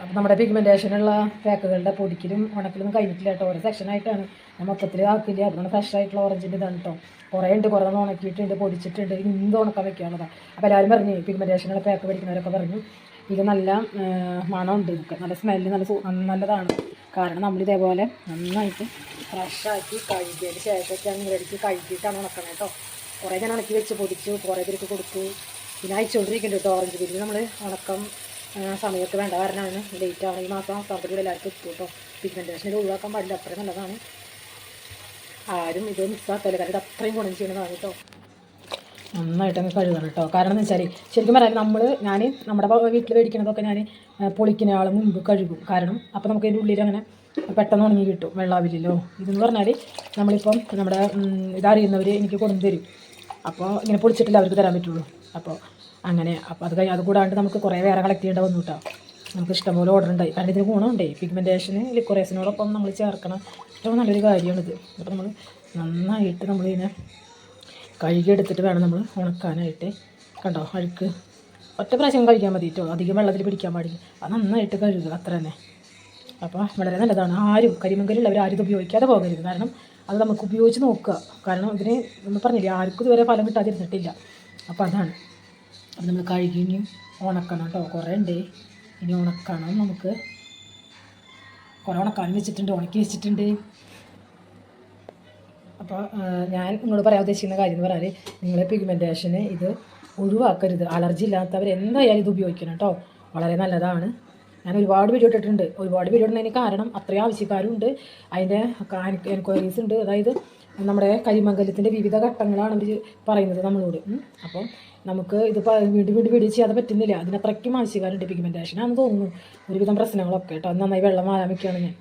അപ്പോൾ നമ്മുടെ പിഗ്മെന്റേഷനുള്ള പാക്കുകളുടെ പൊടിക്കലും ഉണക്കലും കഴിഞ്ഞിട്ടില്ല കേട്ടോ. ഓരോ സെക്ഷനായിട്ടാണ് ഞാൻ മൊത്തത്തിൽ ആക്കില്ല അതുകൊണ്ട് ഫ്രഷ് ആയിട്ടുള്ള ഓറഞ്ചിന്റെ ഇതാണ് കേട്ടോ കുറേ ഉണ്ട് കുറേ ഉണക്കിയിട്ടുണ്ട് പൊടിച്ചിട്ടുണ്ട്. ഇന്ന് ഉണക്കാൻ വെക്കാനുള്ളതാണ് അപ്പോൾ എല്ലാവരും പറഞ്ഞു പിഗ്മെന്റേഷനുള്ള പാക്ക് പഠിക്കുന്നവരൊക്കെ പറഞ്ഞു. ഇത് നല്ല മണം മണമുണ്ട് നമുക്ക് നല്ല സ്മെല്ല് നല്ല നല്ലതാണ്. കാരണം നമ്മൾ ഇതേപോലെ നന്നായിട്ട് ഫ്രഷാക്കി കഴുകിയതിന് ശേഷമൊക്കെയാണ് ഇവർക്ക് കഴുകിയിട്ടാണ് ഉണക്കണം കേട്ടോ കുറേ ഞാൻ ഉണക്കി വെച്ച് പൊടിച്ചു കുറേ പേർക്ക് കൊടുത്തു. പിന്നെ അയച്ചുകൊണ്ടിരിക്കുന്നുണ്ട് കേട്ടോ ഓറഞ്ച് പിരിഞ്ഞ് നമ്മൾ ഉണക്കം ആ, സമയത്ത് വേണ്ട കാരണമാണ് ലേറ്റ് ആണ് ഈ മാസം അവസാനത്തിൽ എല്ലാവർക്കും എത്തും കേട്ടോ പിഗ്മെന്റേഷൻ ഒഴിവാക്കാൻ പാടില്ല അത്രയും നല്ലതാണ്. ആരും ഇത് മിസ്സാക്കല്ല കാരണം ഇത് അത്രയും ഗുണം ചെയ്യണതാണ് കേട്ടോ അങ്ങ് കഴുകണം കേട്ടോ കാരണം എന്ന് വെച്ചാൽ ശരിക്കും പറയാൻ നമ്മൾ ഞാൻ നമ്മുടെ വീട്ടിൽ മേടിക്കണതൊക്കെ ഞാൻ പൊളിക്കുന്ന ആൾ മുമ്പ് കഴുകും. കാരണം അപ്പോൾ നമുക്ക് അതിന്റെ ഉള്ളിൽ അങ്ങനെ പെട്ടെന്ന് ഉണങ്ങി കിട്ടും വെള്ളാവില്ലല്ലോ. ഇതെന്ന് പറഞ്ഞാൽ നമ്മളിപ്പം നമ്മുടെ ഇതറിയുന്നവർ എനിക്ക് കൊണ്ടുതരും അപ്പോൾ ഇങ്ങനെ പൊളിച്ചിട്ടില്ല അവർക്ക് തരാൻ പറ്റുള്ളൂ. അപ്പോൾ അങ്ങനെ. അപ്പോൾ അത് കഴിഞ്ഞ് അത് കൂടാണ്ട് നമുക്ക് കുറേ വേറെ കളക്ട് ചെയ്യേണ്ട വന്നു കേട്ടോ നമുക്ക് ഇഷ്ടംപോലെ ഓർഡർ ഉണ്ടായി. കാരണം ഇതിന് ഗുണമുണ്ടേ. പിഗ്മെന്റേഷന് ലിക്വറേഷനോടൊപ്പം നമ്മൾ ചേർക്കണം. ഏറ്റവും നല്ലൊരു കാര്യമാണിത്. അപ്പോൾ നമ്മൾ നന്നായിട്ട് നമ്മളിതിനെ കഴുകിയെടുത്തിട്ട് വേണം നമ്മൾ ഉണക്കാനായിട്ട്. കണ്ടോ? അഴുക്ക്. ഒറ്റ പ്രാവശ്യം കഴിക്കാൻ മതി കേട്ടോ അധികം വെള്ളത്തിൽ പിടിക്കാൻ പാടില്ല. അത് നന്നായിട്ട് കഴുകുക. അത്ര തന്നെ. അപ്പോൾ വളരെ നല്ലതാണ്. ആരും കരിമങ്കലുള്ളവർ ആരും ഇത് ഉപയോഗിക്കാതെ പോകരുത്. കാരണം അത് നമുക്ക് ഉപയോഗിച്ച് നോക്കുക. കാരണം ഇതിന് നമ്മൾ പറഞ്ഞില്ലേ ആർക്കും ഇതുവരെ ഫലം കിട്ടാതിരുന്നിട്ടില്ല. അപ്പോൾ അതാണ്. അപ്പോൾ നമ്മൾ കഴുകി ഇനി ഉണക്കണം കേട്ടോ. കുറേ ഉണ്ട്. ഇനി ഉണക്കണം നമുക്ക്. കുറേ ഉണക്കാൻ വെച്ചിട്ടുണ്ട്. ഉണക്കി വെച്ചിട്ടുണ്ട്. അപ്പോൾ ഞാൻ നിങ്ങളോട് പറയാൻ ഉദ്ദേശിക്കുന്ന കാര്യം എന്ന് പറഞ്ഞാൽ നിങ്ങളെ പിഗ്മെന്റേഷന് ഇത് ഒഴിവാക്കരുത്. അലർജി ഇല്ലാത്തവർ എന്തായാലും ഇത് ഉപയോഗിക്കണം കേട്ടോ. വളരെ നല്ലതാണ്. ഞാൻ ഒരുപാട് വീഡിയോ ഇട്ടിട്ടുണ്ട്. ഒരുപാട് വീഡിയോ ഇടുന്നതിന് കാരണം അത്രയും ആവശ്യക്കാരും ഉണ്ട് അതിന്റെ എൻക്വയറീസ് ഉണ്ട്. അതായത് നമ്മുടെ കരിമംഗലത്തിന്റെ വിവിധ ഘട്ടങ്ങളാണ് അവർ പറയുന്നത് നമ്മളോട്. അപ്പം അപ്പോൾ നമുക്ക് ഇത് വിടി വിടി വീഡിയോ ചെയ്യാതെ പറ്റുന്നില്ല. അതിനത്രയ്ക്കും ആവശ്യക്കാരുണ്ട് പിഗ്മെന്റേഷനാണെന്ന് തോന്നുന്നു. ഒരുവിധം പ്രശ്നങ്ങളൊക്കെ കേട്ടോ. നന്നായി വെള്ളം ആരാമിക്കുകയാണ് ഞാൻ.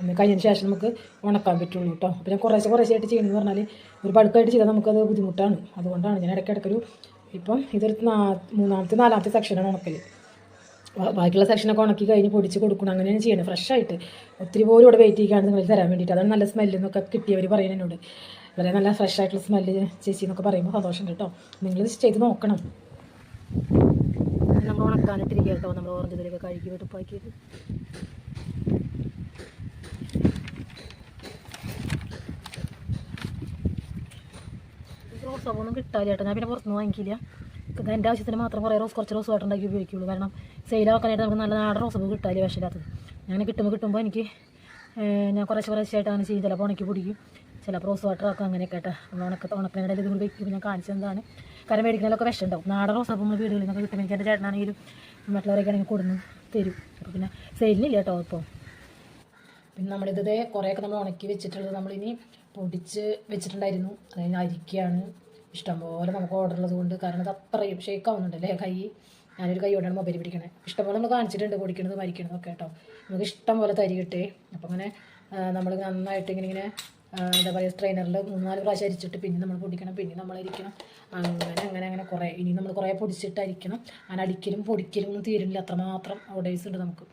അന്ന് കഴിഞ്ഞതിന് ശേഷം നമുക്ക് ഉണക്കാൻ പറ്റുള്ളൂ കേട്ടോ. അപ്പോൾ ഞാൻ കുറേശ്ശെ ആയിട്ട് ചെയ്യണമെന്ന് പറഞ്ഞാൽ ഒരു ബൾക്കായിട്ട് ചെയ്താൽ നമുക്കത് ബുദ്ധിമുട്ടാണ്. അതുകൊണ്ടാണ് ഞാൻ ഇടയ്ക്കിടയ്ക്കൊരു ഇപ്പം ഇതൊരു നാ മൂന്നാമത്തെ നാലാമത്തെ സെക്ഷനാണ് ഉണക്കൽ ബാക്കിയുള്ള സെക്ഷനൊക്കെ ഉണക്കി കഴിഞ്ഞ് പൊടിച്ച് കൊടുക്കണം. അങ്ങനെയാണ് ചെയ്യണം ഫ്രഷായിട്ട് ഒത്തിരി പോലും ഇവിടെ വെയിറ്റ് ചെയ്യാണ്ട് നിങ്ങൾ തരാൻ വേണ്ടിയിട്ട്. അതാണ് നല്ല സ്മെല്ലെന്നൊക്കെ കിട്ടിയവർ പറയുന്നതിനോട്. വളരെ നല്ല ഫ്രഷ് ആയിട്ടുള്ള സ്മെല്ല് ചേച്ചി എന്നൊക്കെ പറയുമ്പോൾ സന്തോഷം കേട്ടോ. നിങ്ങളിത് ചെയ്ത് നോക്കണം. നമ്മൾ ഉണക്കാനിട്ടിരിക്കുക കേട്ടോ. നമ്മൾ ഓറഞ്ച് ഇതിലൊക്കെ കഴുകി വെടുപ്പാക്കിയത് റോസ് ഒന്നും കിട്ടാതെ ചേട്ടാ ഞാൻ പിന്നെ പുറത്തുനിന്ന് വാങ്ങിക്കില്ല. എന്റെ ആവശ്യത്തിന് മാത്രം കുറേ റോസ് കുറച്ച് റോസ് വേട്ടുണ്ടാക്കി ഉപയോഗിക്കുള്ളൂ. കാരണം സെയിലാക്കാനായിട്ട് നമുക്ക് നല്ല നാടൻ റോസ് പൂവ് കിട്ടാല്ലേ വിഷമില്ലാത്തത്. ഞാൻ കിട്ടുമ്പോൾ കിട്ടുമ്പോൾ എനിക്ക് ഞാൻ കുറച്ച് കുറച്ചായിട്ട് അങ്ങനെ ചെയ്യും ചിലപ്പോൾ ഉണക്കി പിടിക്കും. ചിലപ്പോൾ റോസ് വാട്ടർ ആക്കും അങ്ങനെയൊക്കെ കേട്ടോ നമ്മൾ ഉണക്ക ഉണക്കണിടയിൽ ഇത് വെക്കും. ഞാൻ കാണിച്ചതാണ് കാരണം മേടിക്കുന്നതിലൊക്കെ വിഷം ഉണ്ടാവും നാടൻ റോസ് നമ്മൾ വീടുകളിൽ നിന്നൊക്കെ കിട്ടും എനിക്ക് എന്റെ ചേട്ടനാണെങ്കിലും മറ്റുള്ളവരൊക്കെ ആണെങ്കിൽ കൊടുന്ന് തരും. അപ്പോൾ പിന്നെ സെയിലിനില്ല കേട്ടോ ഇപ്പോൾ പിന്നെ നമ്മളിത് കുറേയൊക്കെ നമ്മൾ ഉണക്കി വെച്ചിട്ടുള്ളത് നമ്മളിനി പൊടിച്ച് വെച്ചിട്ടുണ്ടായിരുന്നു. അതായത് അരിക്കുകയാണ് ഇഷ്ടംപോലെ നമുക്ക് ഓർഡർ ഉള്ളത് കൊണ്ട്. കാരണം അത് അത്രയും ഷേക്ക് ആവുന്നുണ്ടല്ലേ കൈ? ഞാനൊരു കൈ കൊണ്ടാണ് മൊബൈൽ പിടിക്കണേ. ഇഷ്ടംപോലെ നമ്മൾ കാണിച്ചിട്ടുണ്ട് പൊടിക്കണത് മരിക്കണതൊക്കെ കേട്ടോ. നമുക്ക് ഇഷ്ടം പോലെ തരി കിട്ടേ. അപ്പം അങ്ങനെ നമ്മൾ നന്നായിട്ട് ഇങ്ങനെ ഇങ്ങനെ എന്താ പറയുക സ്ട്രെയിനറിൽ മൂന്നാൽ പ്രാവശ്യം അരിച്ചിട്ട് പിന്നെ നമ്മൾ പൊടിക്കണം പിന്നെ നമ്മൾ അരിക്കണം. അങ്ങനെ അങ്ങനെ അങ്ങനെ കുറേ. ഇനി നമ്മൾ കുറേ പൊടിച്ചിട്ട് അരിക്കണം അങ്ങനെ അടിക്കലും പൊടിക്കലും ഒന്നും തീരില്ല. അത്രമാത്രം ഓഡേഴ്സ് ഉണ്ട് നമുക്ക്.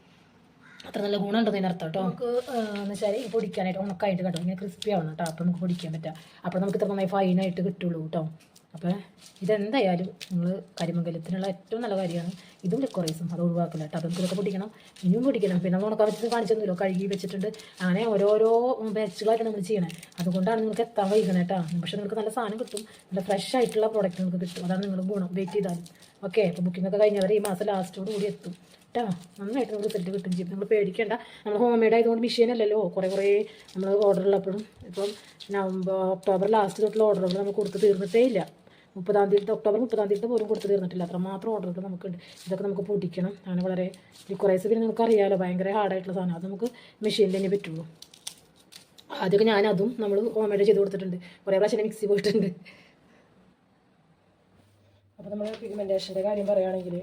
അത്ര നല്ല ഗുണമുണ്ട് ഇതിനർത്ഥം കേട്ടോ. നമുക്ക് എന്ന് വെച്ചാൽ ഈ പൊടിക്കാനായിട്ട് ഉണക്കായിട്ട് കേട്ടോ. ഇങ്ങനെ ക്രിസ്പി ആവണം കേട്ടോ. അപ്പോൾ നമുക്ക് പൊടിക്കാൻ പറ്റുക അപ്പോൾ നമുക്ക് ഇത്ര നന്നായി ഫൈനായിട്ട് കിട്ടുള്ളൂ കേട്ടോ. അപ്പോൾ ഇതെന്തായാലും നിങ്ങൾ കരിമംഗലത്തിനുള്ള ഏറ്റവും നല്ല കാര്യമാണ്. ഇതും ലിക്വറൈസും അത് ഒഴിവാക്കില്ല കേട്ടോ. അതും ഇതൊക്കെ പൊടിക്കണം ഇനിയും പൊടിക്കണം പിന്നെ നമ്മൾ വെച്ചിട്ട് കാണിച്ചൊന്നുമില്ലോ കഴുകി വെച്ചിട്ടുണ്ട്. അങ്ങനെ ഓരോരോ ബാച്ചുകളായിട്ട് നമ്മൾ ചെയ്യണേ. അതുകൊണ്ടാണ് നിങ്ങൾക്ക് എത്താൻ വൈകണം കേട്ടോ. പക്ഷേ നിങ്ങൾക്ക് നല്ല സാധനം കിട്ടും. നല്ല ഫ്രഷ് ആയിട്ടുള്ള പ്രോഡക്റ്റ് നിങ്ങൾക്ക് കിട്ടും. അതാണ് നിങ്ങൾ ഗുണം. വെയിറ്റ് ചെയ്താലും. ഓക്കെ അപ്പോൾ ബുക്കിംഗ് ഒക്കെ കഴിഞ്ഞവർ ഈ മാസം ലാസ്റ്റോട് കൂടി എത്തും. കേട്ടോ. നന്നായിട്ട് നമുക്ക് റിസൾട്ട് കിട്ടും ചെയ്യും. നിങ്ങൾ പേടിക്കേണ്ട. നമ്മൾ ഹോം മെയ്ഡ് ആയതുകൊണ്ട് മെഷീൻ അല്ലല്ലോ. കുറേ കുറേ നമ്മൾ ഓർഡർ ഉള്ളപ്പോഴും. ഇപ്പം നവംബർ ഒക്ടോബർ ലാസ്റ്റ് തൊട്ടുള്ള ഓർഡറുകൾ നമ്മൾ കൊടുത്ത് തീർന്നിട്ടേ ഇല്ല. മുപ്പതാം തീയതി ഒക്ടോബർ മുപ്പതാം തീയതി പോലും കൊടുത്തു തീർന്നിട്ടില്ല. അത്രമാത്രം ഓർഡറുകൾ നമുക്കുണ്ട്. ഇതൊക്കെ നമുക്ക് പൊടിക്കണം. അങ്ങനെ വളരെ ലിക്വറൈസ് പിന്നെ നമുക്ക് അറിയാമല്ലോ ഭയങ്കര ഹാർഡായിട്ടുള്ള സാധനം. അത് നമുക്ക് മെഷീനിൽ തന്നെ പറ്റുള്ളൂ. ആദ്യമൊക്കെ ഞാനതും നമ്മൾ ഹോംമേഡ് ചെയ്ത് കൊടുത്തിട്ടുണ്ട്. കുറേ പ്രാവശ്യം മിക്സി പോയിട്ടുണ്ട്. അപ്പോൾ നമ്മൾ പിഗ്മെന്റേഷന്റെ കാര്യം പറയുകയാണെങ്കിൽ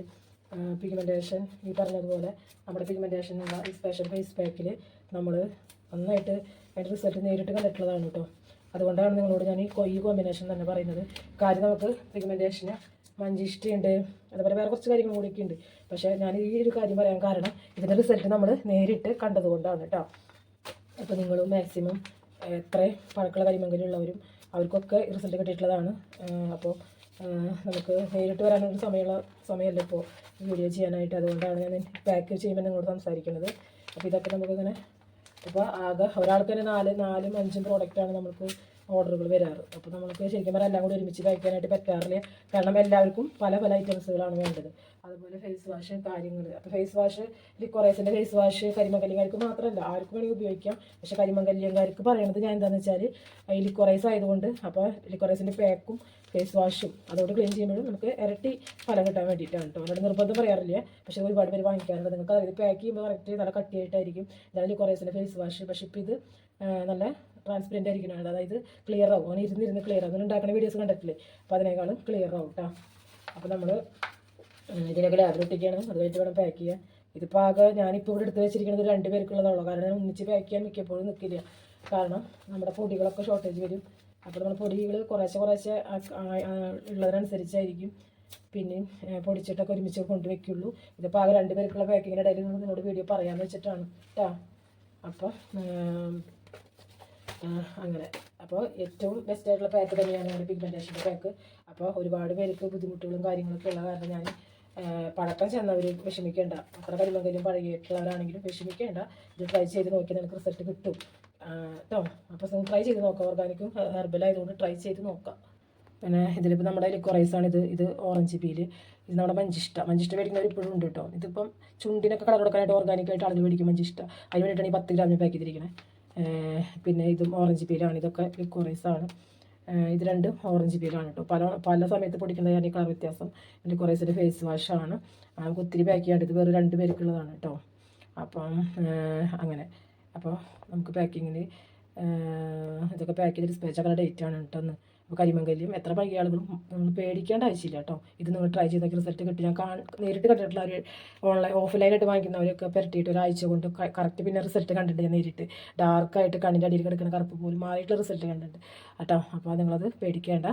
പിഗ്മെന്റേഷൻ ഈ പറഞ്ഞതുപോലെ നമ്മുടെ പിഗ്മെന്റേഷൻ സ്പെഷ്യൽ ഫേസ് പാക്കിൽ നമ്മൾ നന്നായിട്ട് അതിന്റെ റിസൾട്ട് നേരിട്ട് കണ്ടിട്ടുള്ളതാണ് കേട്ടോ അതുകൊണ്ടാണ് നിങ്ങളോട് ഞാൻ ഈ ഈ കോമ്പിനേഷൻ തന്നെ പറയുന്നത്. കാര്യം നമുക്ക് പിഗ്മെന്റേഷന് മഞ്ചിഷ്ടിയുണ്ട്. അതുപോലെ വേറെ കുറച്ച് കാര്യങ്ങൾ കൂടിയൊക്കെ ഉണ്ട് പക്ഷേ ഞാൻ ഈ ഒരു കാര്യം പറയാൻ കാരണം ഇതിന്റെ റിസൾട്ട് നമ്മൾ നേരിട്ട് കണ്ടതുകൊണ്ടാണ് കേട്ടോ അപ്പോൾ നിങ്ങളും മാക്സിമം എത്ര പഴക്കുള്ള കരിമങ്കലുള്ളവരും അവർക്കൊക്കെ റിസൾട്ട് കിട്ടിയിട്ടുള്ളതാണ്. അപ്പോൾ നമുക്ക് നേരിട്ട് വരാനൊരു സമയമുള്ള സമയമല്ല ഇപ്പോൾ വീഡിയോ ചെയ്യാനായിട്ട്. അതുകൊണ്ടാണ് ഞാൻ പാക്ക് ചെയ്യുമ്പോൾ നിങ്ങളോട് സംസാരിക്കുന്നത്. അപ്പോൾ ഇതൊക്കെ നമുക്കിങ്ങനെ ഇപ്പോൾ ആകെ ഒരാൾക്ക് തന്നെ നാല് നാലും അഞ്ചും പ്രോഡക്റ്റാണ് നമുക്ക് ഓർഡറുകൾ വരാറ്. അപ്പോൾ നമുക്ക് ശരിക്കും പറഞ്ഞാൽ എല്ലാം കൂടി ഒരുമിച്ച് കഴിക്കാനായിട്ട് പറ്റാറില്ല. കാരണം എല്ലാവർക്കും പല പല ഐറ്റംസുകളാണ് വേണ്ടത്. അതുപോലെ ഫേസ് വാഷ് കാര്യങ്ങൾ അപ്പോൾ ഫേസ് വാഷ് ലിക്കോറൈസിന്റെ ഫേസ് വാഷ് കരിമങ്കല്യങ്കാർക്ക് മാത്രമല്ല ആർക്കും വേണമെങ്കിൽ ഉപയോഗിക്കാം. പക്ഷേ കരിമകല്യങ്കാർക്ക് പറയണത് ഞാൻ എന്താണെന്ന് വെച്ചാൽ ഈ ലിക്വറൈസ് ആയതുകൊണ്ട് അപ്പോൾ ലിക്കോറൈസിന്റെ പാക്കും ഫേസ് വാഷും അതോട് ക്ലീൻ ചെയ്യുമ്പോഴും നമുക്ക് ഇരട്ടി ഫലം കിട്ടാൻ വേണ്ടിയിട്ടാണ് കേട്ടോ അവരോട് നിർബന്ധം പറയാറില്ല. പക്ഷേ ഒരുപാട് പേര് വാങ്ങിക്കാറുണ്ട്. നിങ്ങൾക്ക് അറിയാം പാക്ക് ചെയ്യുമ്പോൾ കറക്റ്റ് നല്ല കട്ടിയായിട്ടായിരിക്കും. ഇതാണ് ലിക്വറൈസിന്റെ ഫേസ് വാഷ് പക്ഷേ ഇപ്പോൾ ഇത് നല്ല ട്രാൻസ്പെറന്റ് ആയിരിക്കണം അതായത് ക്ലിയർ ആവും. അങ്ങനെ ഇരുന്നിരുന്ന് ക്ലിയർ ആവും. ഉണ്ടാക്കുന്ന വീഡിയോസ് കണ്ടിട്ടില്ലേ? അപ്പോൾ അതിനേക്കാളും ക്ലിയർ ആവും കേട്ടോ. അപ്പോൾ നമ്മൾ ഇതിനൊക്കെ ലാബിലൊട്ടിക്കുകയാണ് അത് കഴിഞ്ഞിട്ട് വേണം പാക്ക് ചെയ്യാൻ ഇതിപ്പോൾ ആകെ ഞാനിപ്പോൾ ഇവിടെ എടുത്ത് വെച്ചിരിക്കുന്നത് രണ്ട് പേർക്കുള്ളതാണല്ലോ കാരണം ഒന്നിച്ച് പാക്ക് ചെയ്യാൻ മിക്കപ്പോഴും നിൽക്കില്ല കാരണം നമ്മുടെ പൊടികളൊക്കെ ഷോർട്ടേജ് വരും. അപ്പോൾ നമ്മൾ പൊടികൾ കുറേശ്ശെ കുറേശ്ശെ ഉള്ളതിനനുസരിച്ചായിരിക്കും. പിന്നെയും ഏ, പൊടിച്ചിട്ടൊക്കെ ഒരുമിച്ച് കൊണ്ടുവയ്ക്കുള്ളൂ ഇതിപ്പോൾ ആകെ രണ്ട് പേർക്കുള്ള പാക്കിങ്ങിന്റെ ഇടയിൽ നിന്ന് നിന്നോട് വീഡിയോ പറയാമെന്ന് വെച്ചിട്ടാണ് കേട്ടോ അപ്പോൾ അങ്ങനെ. അപ്പോൾ ഏറ്റവും ബെസ്റ്റ് ആയിട്ടുള്ള പാക്ക് തന്നെയാണ് നമ്മുടെ പിഗ്മെന്റേഷന്റെ പാക്ക് അപ്പോൾ ഒരുപാട് പേർക്ക് ബുദ്ധിമുട്ടുകളും കാര്യങ്ങളൊക്കെ ഉള്ള കാരണം ഞാൻ പഴക്കം ചെന്നവർ വിഷമിക്കേണ്ട. അത്ര കരിമകലും പഴകിയിട്ടുള്ളവരാണെങ്കിലും വിഷമിക്കേണ്ട. ഇത് ട്രൈ ചെയ്ത് നോക്കിയാൽ നിനക്ക് റിസൾട്ട് കിട്ടും. കേട്ടോ അപ്പോൾ ട്രൈ ചെയ്ത് നോക്കാം. ഓർഗാനിക്കും ഹെർബലായതുകൊണ്ട് ട്രൈ ചെയ്ത് നോക്കാം. പിന്നെ ഇതിലിപ്പോൾ നമ്മുടെ ലിക്വറൈസാണ് ഇത്. ഇത് ഓറഞ്ച് പീൽ ഇത് നമ്മുടെ മഞ്ചിഷ്ട. മഞ്ചിഷ്ട മേടിക്കുന്നവർ ഇപ്പോഴും ഉണ്ട് കേട്ടോ ഇതിപ്പം ചുണ്ടിനൊക്കെ കളർ കൊടുക്കാനായിട്ട് ഓർഗാനിക്കായിട്ട് അളവ് മേടിക്കും മഞ്ചിഷ്ട. അതിന് വേണ്ടിയിട്ടാണ് ഈ പത്ത് ഗ്രാമിൽ പാക്ക് ചെയ്തിരിക്കുന്നത് പിന്നെ ഇതും ഓറഞ്ച് പീലാണ് ഇതൊക്കെ ലിക്കോറൈസാണ് ഇത് രണ്ടും ഓറഞ്ച് പീലാണ് കേട്ടോ പല പല സമയത്ത് പൊടിക്കുന്നതാണ് ഈ കളർ വ്യത്യാസം. ലിക്വറൈസിന്റെ ഫേസ് വാഷാണ് നമുക്ക് ഒത്തിരി പാക്ക് ചെയ്യാണ്ട് ഇത് വെറും രണ്ട് പേർക്കുള്ളതാണ് കേട്ടോ അപ്പം അങ്ങനെ. അപ്പോൾ നമുക്ക് പാക്കിങ്ങിന് ഇതൊക്കെ പാക്ക് ചെയ്ത് ഡിസ്പാച്ച് ആക്കുന്ന ഡേറ്റ് ആണ് കേട്ടോ കരിമങ്കല്യം എത്ര പഴകിയ ആളുകളും നിങ്ങൾ പേടിക്കേണ്ട ആവശ്യമില്ല കേട്ടോ. ഇത് നിങ്ങൾ ട്രൈ ചെയ്ത റിസൾട്ട് കിട്ടി. ഞാൻ നേരിട്ട് കണ്ടിട്ടുള്ള ഒരു ഓൺലൈൻ ഓഫ്ലൈനായിട്ട് വാങ്ങിക്കുന്നവരൊക്കെ പുരട്ടിയിട്ട് ഒരാഴ്ച കൊണ്ട് കറക്റ്റ് പിന്നെ റിസൾട്ട് കണ്ടിട്ട് ഞാൻ നേരിട്ട്. ഡാർക്കായിട്ട് കണ്ണിന്റെ അടിയിൽ കിടക്കുന്ന കറുപ്പ് പോലും മാറിയിട്ടുള്ള റിസൾട്ട് കണ്ടിട്ടുണ്ട്. കേട്ടോ അപ്പോൾ നിങ്ങളത് പേടിക്കേണ്ട.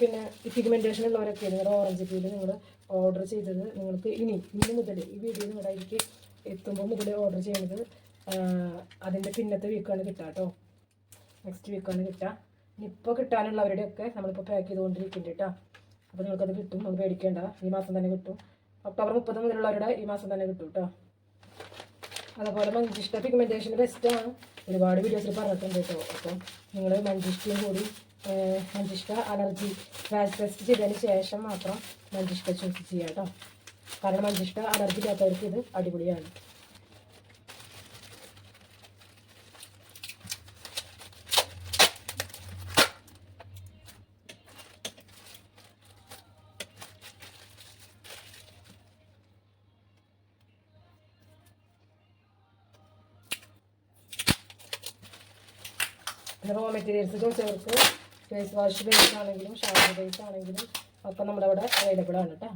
പിന്നെ ഈ പിഗ്മെന്റേഷൻ ഉള്ളവരൊക്കെ നിങ്ങളുടെ ഓറഞ്ച് പീൽ നിങ്ങൾ ഓർഡർ ചെയ്തത് നിങ്ങൾക്ക് ഇനി ഇന്ന് മുതൽ ഈ വീഡിയോ നിങ്ങളുടെ അതിലേക്ക് എത്തുമ്പോൾ മുതൽ ഓർഡർ ചെയ്യുന്നത് അതിന്റെ പിന്നത്തെ വീക്കാണ് കിട്ടുക കേട്ടോ നെക്സ്റ്റ് വീക്കാണ് കിട്ടുക ഇപ്പോൾ കിട്ടാനുള്ളവരുടെയൊക്കെ നമ്മളിപ്പോൾ പാക്ക് ചെയ്തുകൊണ്ടിരിക്കുന്നുണ്ട് കേട്ടോ അപ്പോൾ നിങ്ങൾക്കത് കിട്ടും നമ്മൾ പേടിക്കേണ്ട. ഈ മാസം തന്നെ കിട്ടും. ഒക്ടോബർ മുപ്പത് മുതലുള്ളവരുടെ ഈ മാസം തന്നെ കിട്ടും കേട്ടോ അതുപോലെ മഞ്ചിഷ്ട പിഗ്മെന്റേഷൻ ബെസ്റ്റാണ് ഒരുപാട് വീഡിയോസിൽ പറഞ്ഞിട്ടുണ്ട് കേട്ടോ അപ്പം നിങ്ങൾ മഞ്ചിഷ്ടയും കൂടി ഏഹ്, മഞ്ചിഷ്ട അലർജി റാഷ് ടെസ്റ്റ് ചെയ്തതിന് ശേഷം മാത്രം മഞ്ചിഷ്ട ചൂസ് ചെയ്യുക കേട്ടോ കാരണം മഞ്ചിഷ്ട അലർജി ഇല്ലാത്തവർക്ക് ഇത് അടിപൊളിയാണ് പിന്നെ റോ മെറ്റീരിയൽസ് ചോദിച്ചവർക്ക് ഫേസ് വാഷ് ബേസ് ആണെങ്കിലും ഷാമ്പു ബേസ് ആണെങ്കിലും ഒക്കെ നമ്മുടെ അവിടെ അവൈലബിൾ ആണ് കേട്ടോ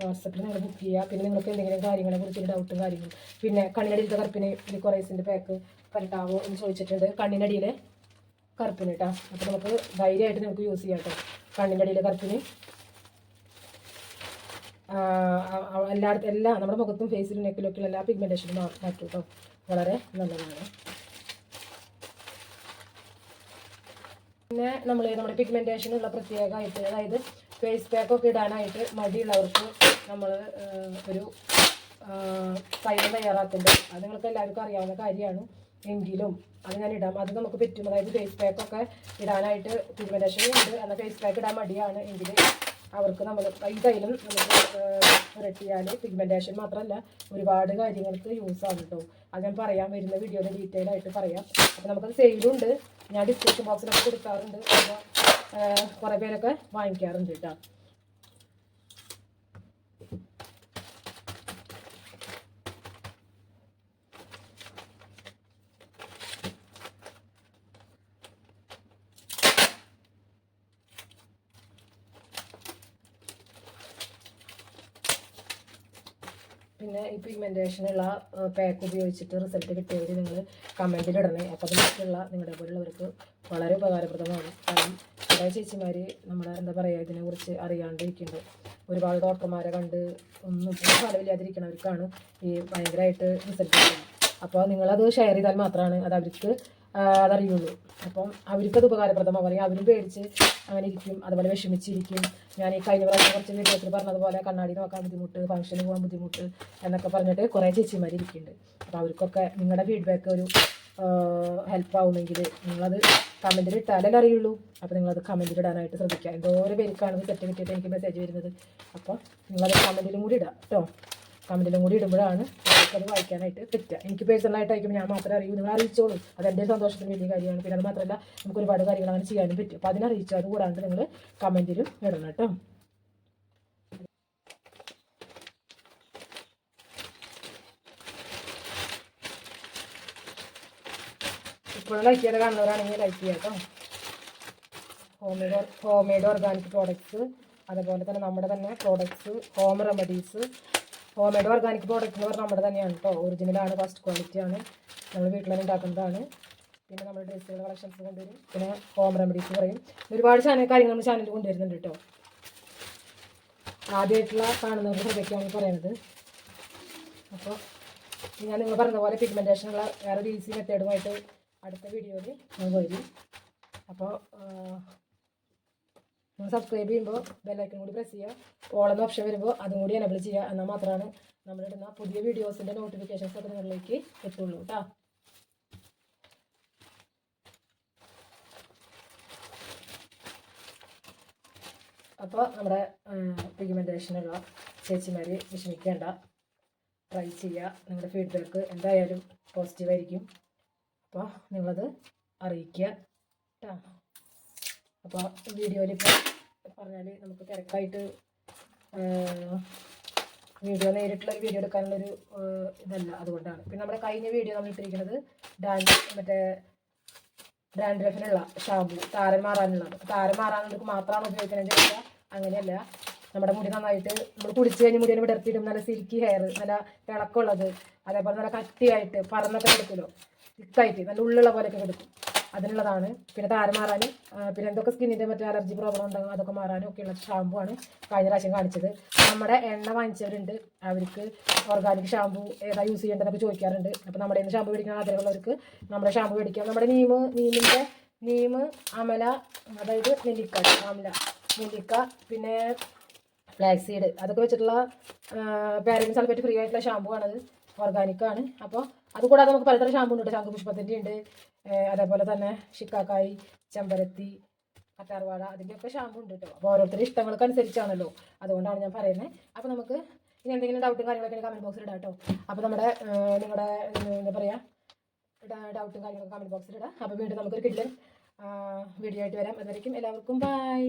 വാട്സപ്പിൽ നിങ്ങൾ ബുക്ക് ചെയ്യുക. പിന്നെ നിങ്ങൾക്ക് എന്തെങ്കിലും കാര്യങ്ങളെ കുറിച്ച് ഡൗട്ടും കാര്യങ്ങളും. പിന്നെ കണ്ണിനടിയിലത്തെ കറുപ്പിന് കുറേസിന്റെ പാക്ക് പരട്ടാവോ എന്ന് ചോദിച്ചിട്ടുണ്ട്. കണ്ണിനടിയിലെ കറുപ്പിന് കേട്ടോ അപ്പോൾ നമുക്ക് ധൈര്യമായിട്ട് നമുക്ക് യൂസ് ചെയ്യാം കേട്ടോ കണ്ണിന്റെ അടിയിലെ കറുപ്പിന് എല്ലായിടത്തും എല്ലാ നമ്മുടെ മുഖത്തും ഫേസിലും നെക്കിലും ഒക്കെ എല്ലാ പിഗ്മെന്റേഷനും മാറ്റും കേട്ടോ വളരെ നല്ലതാണ്. പിന്നെ നമ്മൾ നമ്മുടെ പിഗ്മെന്റേഷനുള്ള പ്രത്യേകമായിട്ട് അതായത് ഫേസ് പാക്ക് ഒക്കെ ഇടാനായിട്ട് മടിയുള്ളവർക്ക് നമ്മൾ ഒരു സൈഡ് തയ്യാറാക്കുന്നുണ്ട് അത് നിങ്ങൾക്ക് എല്ലാവർക്കും അറിയാവുന്ന കാര്യമാണ്. എങ്കിലും അത് ഞാൻ ഇടാം. അത് നമുക്ക് പറ്റും. അതായത് ഫേസ് പാക്ക് ഒക്കെ ഇടാനായിട്ട് പിഗ്മെന്റേഷൻ ഉണ്ട്. എന്നാൽ ഫേസ് പാക്ക് ഇടാൻ മടിയാണ്. എങ്കിൽ അവർക്ക് നമ്മൾ ഈ തൈലം നമുക്ക് പുരട്ടിയാൽ പിഗ്മെന്റേഷൻ മാത്രമല്ല ഒരുപാട് കാര്യങ്ങൾക്ക് യൂസ് ആകും കേട്ടോ അത് ഞാൻ പറയാം വരുന്ന വീഡിയോയിൽ ഡീറ്റെയിൽ ആയിട്ട് പറയാം. അപ്പോൾ നമുക്കത് സെയിലുണ്ട് ഞാൻ ഡിസ്ക്രിപ്ഷൻ ബോക്സിലൊക്കെ കൊടുക്കാറുണ്ട്. അപ്പോൾ കുറേ പേരൊക്കെ വാങ്ങിക്കാറുണ്ട് കേട്ടോ. പിന്നെ ഈ പിഗ്മെന്റേഷനുള്ള പാക്ക് ഉപയോഗിച്ചിട്ട് റിസൾട്ട് കിട്ടിയവർ നിങ്ങൾ കമന്റിൽ ഇടണേ. അപ്പോൾ അത് മറ്റുള്ള നിങ്ങളുടെ പോലുള്ളവർക്ക് വളരെ ഉപകാരപ്രദമാണ്. കാരണം കുറേ ചേച്ചിമാർ നമ്മുടെ എന്താ പറയുക ഇതിനെക്കുറിച്ച് അറിയാണ്ടിരിക്കുന്നുണ്ട്. ഒരുപാട് ഡോക്ടർമാരെ കണ്ട് ഒന്നും ഫലമില്ലാതിരിക്കണവർക്കാണ് ഈ ഭയങ്കരമായിട്ട് റിസൾട്ട് കിട്ടുന്നത്. അപ്പോൾ നിങ്ങളത് ഷെയർ ചെയ്താൽ മാത്രമാണ് അത് അവർക്ക് അതറിയുള്ളൂ. അപ്പം അവർക്കത് ഉപകാരപ്രദമാകും അല്ലെങ്കിൽ അവരും പേടിച്ച് അങ്ങനെ ഇരിക്കും. അതുപോലെ വിഷമിച്ചിരിക്കും. ഞാൻ ഈ കഴിഞ്ഞ പ്രാവശ്യം കുറച്ച് വീഡിയോസിൽ പറഞ്ഞതുപോലെ കണ്ണാടി നോക്കാൻ ബുദ്ധിമുട്ട് ഫംഗ്ഷന് പോകാൻ ബുദ്ധിമുട്ട് എന്നൊക്കെ പറഞ്ഞിട്ട് കുറേ ചേച്ചിമാർ ഇരിക്കുന്നുണ്ട്. അപ്പോൾ അവർക്കൊക്കെ നിങ്ങളുടെ ഫീഡ്ബാക്ക് ഒരു ഹെൽപ്പ് ആവുമെങ്കിൽ നിങ്ങളത് കമന്റിൽ ഇട്ടാലല്ലേ അറിയുള്ളൂ. അപ്പോൾ നിങ്ങളത് കമന്റിൽ ഇടാനായിട്ട് ശ്രദ്ധിക്കുക. എന്തോരം പേർക്കാണ് സെറ്റ് കിട്ടിയിട്ട് എനിക്ക് മെസ്സേജ് വരുന്നത്. അപ്പോൾ നിങ്ങളത് കമന്റിലും കൂടി ഇടാം. കേട്ടോ? കമന്റിലും കൂടി ഇടുമ്പോഴാണ് അത് വായിക്കാനായിട്ട് പറ്റുക. എനിക്ക് പേഴ്സണലായിട്ട് അയക്കുമ്പോൾ ഞാൻ മാത്രമേ അറിയൂ നിങ്ങൾ അറിയിച്ചോളൂ. അത് എന്റെ സന്തോഷത്തിന് വലിയ കാര്യമാണ്. പിന്നെ അത് മാത്രമല്ല നമുക്ക് ഒരുപാട് കാര്യങ്ങൾ അങ്ങനെ ചെയ്യാനും പറ്റും. അപ്പോൾ അതിനറിയിച്ചു അത് കൂടാണ്ട് നിങ്ങൾ കമന്റിലും ഇടണം കേട്ടോ. ഇപ്പോഴും ലൈക്ക് ചെയ്ത് കാണുന്നവരാണെങ്കിൽ ലൈക്ക് ചെയ്യാം കേട്ടോ. ഹോം മെയ്ഡ് ഓർഗാനിക് പ്രോഡക്ട്സ് അതുപോലെ തന്നെ നമ്മുടെ തന്നെ products home remedies home made organic product എന്ന് പറഞ്ഞാൽ നമ്മുടെ തന്നെയാണ് കേട്ടോ ഒറിജിനലാണ് ഫസ്റ്റ് ക്വാളിറ്റി ആണ്. നമ്മൾ വീട്ടിൽ തന്നെ ഉണ്ടാക്കുന്നതാണ്. പിന്നെ നമ്മൾ ഡ്രസ്സുകൾ കളക്ഷൻസ് കൊണ്ടുവരും. പിന്നെ ഹോം റെമഡീസ് പറയും. ഒരുപാട് ചാനൽ കാര്യങ്ങൾ നമ്മൾ ചാനലിൽ കൊണ്ടുവരുന്നുണ്ട് കേട്ടോ ആദ്യമായിട്ടുള്ള കാണുന്നവർക്ക് ഈ പറയുന്നത്. അപ്പോൾ ഞാൻ നിങ്ങൾ പറഞ്ഞ പോലെ പിഗ്മെന്റേഷനുള്ള വേറെ ഒരു ഈസി മെത്തേഡുമായിട്ട് അടുത്ത വീഡിയോയിൽ ഞാൻ വരും. അപ്പോൾ നിങ്ങൾ സബ്സ്ക്രൈബ് ചെയ്യുമ്പോൾ ബെല്ലൈക്കൺ കൂടി പ്രസ് ചെയ്യുക. ഓളെന്ന ഓപ്ഷൻ വരുമ്പോൾ അതും കൂടി എനബിൾ ചെയ്യുക. എന്നാൽ മാത്രമാണ് നമ്മളിടുന്ന പുതിയ വീഡിയോസിന്റെ നോട്ടിഫിക്കേഷൻസ് ഒക്കെ നിങ്ങളിലേക്ക് എത്തുള്ളൂ കേട്ടോ അപ്പോൾ നമ്മുടെ പിഗ്മെന്റേഷനുള്ള ചേച്ചിമാർ വിഷമിക്കേണ്ട. ട്രൈ ചെയ്യുക. നിങ്ങളുടെ ഫീഡ്ബാക്ക് എന്തായാലും പോസിറ്റീവായിരിക്കും അപ്പോൾ നിങ്ങളത് അറിയിക്കുക കേട്ടോ അപ്പോൾ വീഡിയോയിൽ പറഞ്ഞാൽ നമുക്ക് തിരക്കായിട്ട് വീഡിയോ നേരിട്ടുള്ള ഒരു വീഡിയോ എടുക്കാനുള്ളൊരു ഇതല്ല അതുകൊണ്ടാണ്. പിന്നെ നമ്മുടെ കഴിഞ്ഞ വീഡിയോ നമ്മൾ ഇട്ടിരിക്കുന്നത് ഡാൻസ് മറ്റേ ഡാൻഡ്രഫിനുള്ള ഷാമ്പു താരം മാറാനുള്ള താരൻ താരം മാറാനുള്ളത് മാത്രമാണ് ഉപയോഗിക്കുന്നത് വെച്ചാൽ അങ്ങനെയല്ല. നമ്മുടെ മുടി നന്നായിട്ട് നമ്മൾ കുടിച്ച് കഴിഞ്ഞ് മുടിയെ വിടർത്തിയിടും നല്ല സിൽക്കി ഹെയർ നല്ല തിളക്കമുള്ളത് അതേപോലെ നല്ല കട്ടിയായിട്ട് പറന്നൊക്കെ എടുക്കുമല്ലോ തിക്കായിട്ട് നല്ല ഉള്ളുള്ള പോലെയൊക്കെ എടുക്കും അതിനുള്ളതാണ്. പിന്നെ താരം മാറാനും പിന്നെ എന്തൊക്കെ സ്കിന്നിന്റെ മറ്റേ അലർജി പ്രോബ്ലം ഉണ്ടാകും അതൊക്കെ മാറാനും ഉള്ള ഷാമ്പു ആണ് കഴിഞ്ഞ പ്രാവശ്യം കാണിച്ചത്. നമ്മുടെ എണ്ണ വാങ്ങിച്ചവരുണ്ട്. അവർക്ക് ഓർഗാനിക് ഷാമ്പു ഏതാ യൂസ് ചെയ്യേണ്ടതെന്നൊക്കെ ചോദിക്കാറുണ്ട്. അപ്പോൾ നമ്മുടെ ഇന്ന് ഷാമ്പു മേടിക്കാൻ ആഗ്രഹമുള്ളവർക്ക് നമ്മുടെ ഷാമ്പു മേടിക്കാം. നമ്മുടെ നീമ് നീമിന്റെ നീമ് അമല അതായത് നെല്ലിക്ക അമല നെല്ലിക്ക പിന്നെ ഫ്ലാക്സീഡ് അതൊക്കെ വെച്ചിട്ടുള്ള പാരൻസ് സൾഫേറ്റ് ഫ്രീ ആയിട്ടുള്ള ഷാമ്പു ആണത്. ഓർഗാനിക് ആണ് അപ്പോൾ അതുകൂടാതെ നമുക്ക് പലതരം ഷാമ്പു ഉണ്ട് ശംഖുപുഷ്പത്തിന്റെ ഉണ്ട്. അതേപോലെ തന്നെ ഷിക്കാക്കായി ചെമ്പരത്തി കറ്റാർവാഴ അതിന്റെയൊക്കെ ഷാമ്പു ഉണ്ട് കേട്ടോ. അപ്പോൾ ഓരോരുത്തരുടെ ഇഷ്ടങ്ങൾക്ക് അനുസരിച്ചാണല്ലോ അതുകൊണ്ടാണ് ഞാൻ പറയുന്നത് അപ്പോൾ നമുക്ക് ഇനി എന്തെങ്കിലും ഡൗട്ടും കാര്യങ്ങളൊക്കെ കമന്റ് ബോക്സിൽ ഇടാം കേട്ടോ. അപ്പോൾ നമ്മുടെ നിങ്ങളുടെ എന്താ പറയുക ഡൗട്ടും കാര്യങ്ങളൊക്കെ കമന്റ് ബോക്സിൽ ഇടാം. അപ്പോൾ വീണ്ടും നമുക്കൊരു കിട്ടിയ വീഡിയോ ആയിട്ട് വരാം. അതുവരേക്കും എല്ലാവർക്കും ബൈ